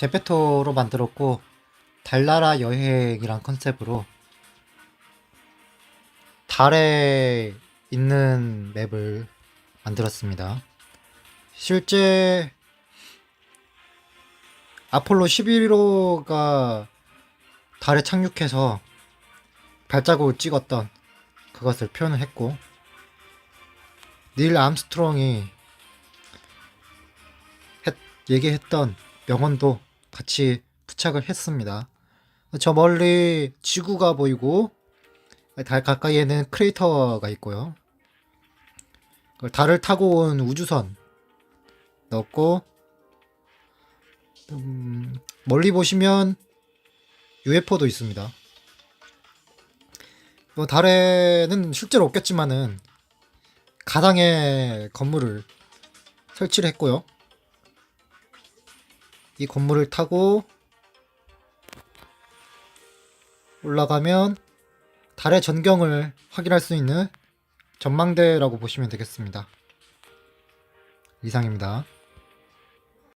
제페토로 만들었고 달나라 여행이란 컨셉으로 달에 있는 맵을 만들었습니다. 실제 아폴로 11호가 달에 착륙해서 발자국을 찍었던 그것을 표현을 했고 닐 암스트롱이 했- 얘기했던 명언도 같이 부착을 했습니다. 저 멀리 지구가 보이고 달 가까이에는 크레이터가 있고요. 달을 타고 온 우주선 넣었고 음, 멀리 보시면 UFO도 있습니다. 뭐 달에는 실제로 없겠지만은 가상의 건물을 설치를 했고요. 이 건물을 타고 올라가면 달의 전경을 확인할 수 있는 전망대라고 보시면 되겠습니다. 이상입니다.